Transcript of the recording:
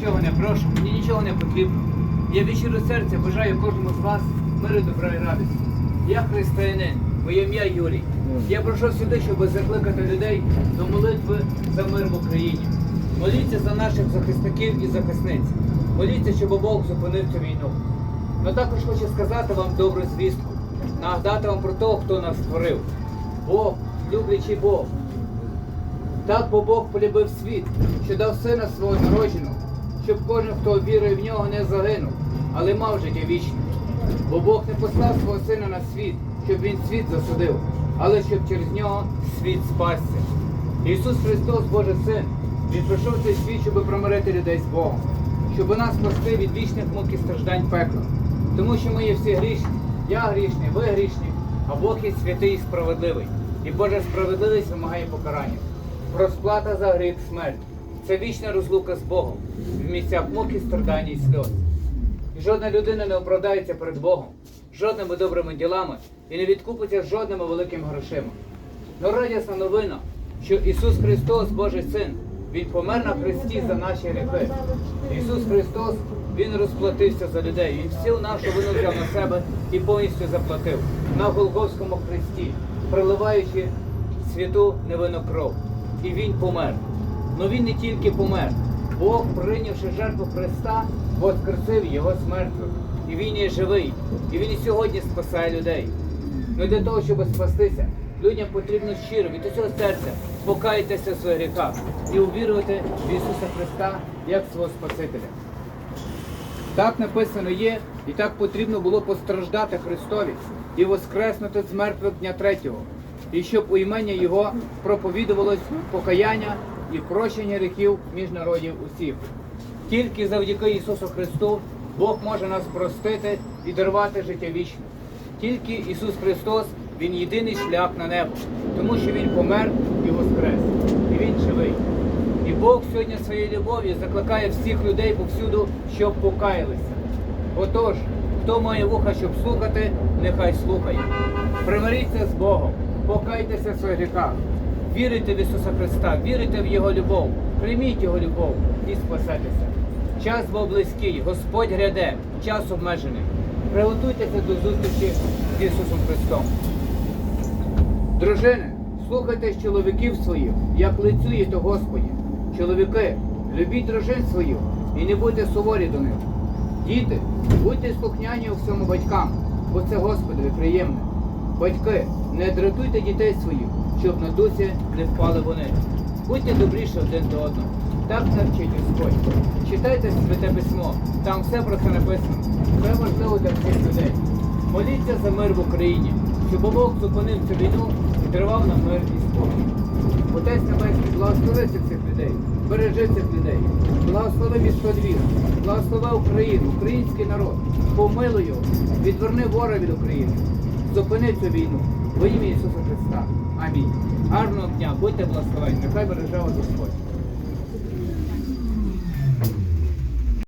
Нічого не прошу, мені нічого не потрібно. Я від щиро серця бажаю кожному з вас миру, добра і радості. Я християнин, моє ім'я Юрій. Я прийшов сюди, щоб закликати людей до молитви за мир в Україні. Моліться за наших захисників і захисниць. Моліться, щоб Бог зупинив цю війну. Но також хочу сказати вам добру звістку, нагадати вам про того, хто нас створив. Бог, люблячий Бог, так бо Бог полюбив світ, що дав сина свого народженого, щоб кожен, хто вірує в нього, не загинув, але мав життя вічне. Бо Бог не послав свого сина на світ, щоб він світ засудив, але щоб через нього світ спасся. Ісус Христос, Божий Син, Він прийшов цей світ, щоб промирити людей з Богом, щоб нас спасти від вічних мук і страждань пекла. Тому що ми є всі грішні, я грішний, ви грішні, а Бог є святий і справедливий. І Божа справедливість вимагає покарання. Розплата за гріх смерть. Це вічна розлука з Богом в місцях муки, страдань і сльоз. І жодна людина не оправдається перед Богом, жодними добрими ділами і не відкупиться жодними великими грошима. Но радісна новина, що Ісус Христос, Божий Син, Він помер на хресті за наші гріхи. Ісус Христос, Він розплатився за людей. Він всю нашу вину взяв на себе і повністю заплатив на Голгофському хресті, приливаючи святу невинну кров. І Він помер. Но Він не тільки помер. Бог, прийнявши жертву Христа, воскресив його з мертвих. І Він є живий. І Він і сьогодні спасає людей. Ну для того, щоб спастися, людям потрібно щиро від усього серця покаятися в своїх гріхах і увірувати в Ісуса Христа як свого Спасителя. Так написано є, і так потрібно було постраждати Христові і воскреснути з мертвих дня третього, і щоб у імення Його проповідувалось покаяння і прощення гріхів між народів усіх. Тільки завдяки Ісусу Христу Бог може нас простити і дарувати життя вічне. Тільки Ісус Христос, Він єдиний шлях на небо, тому що Він помер і воскрес, і Він живий. І Бог сьогодні своєю любов'ю закликає всіх людей повсюду, щоб покаялися. Отож, хто має вуха, щоб слухати, нехай слухає. Примиріться з Богом, покайтеся в своїх гріхах, вірите в Ісуса Христа, вірите в Його любов, прийміть Його любов і спасетеся. Час був близький, Господь гряде, час обмежений. Приготуйтеся до зустрічі з Ісусом Христом. Дружини, слухайте чоловіків своїх, як лицюєте Господі. Чоловіки, любіть дружин свою і не будьте суворі до них. Діти, будьте слухняні у всьому батькам, бо це Господові приємне. Батьки, не дратуйте дітей своїх, щоб на дусі не впали вони. Будьте добріші один до одного. Так навчить Господь. Читайте святе письмо, там все про це написано. Це важливо для всіх людей. Моліться за мир в Україні, щоб Бог зупинив цю війну і тривав на мир і спокій. Отець Небесний, благослови цих людей, бережи цих людей, благослови місто Львів, благослови Україну, український народ, помилуй його, відверни ворога від України, зупини цю війну во ім'я Ісуса Христа. Амінь. Гарного дня, будьте благословені, нехай береже вас Господь.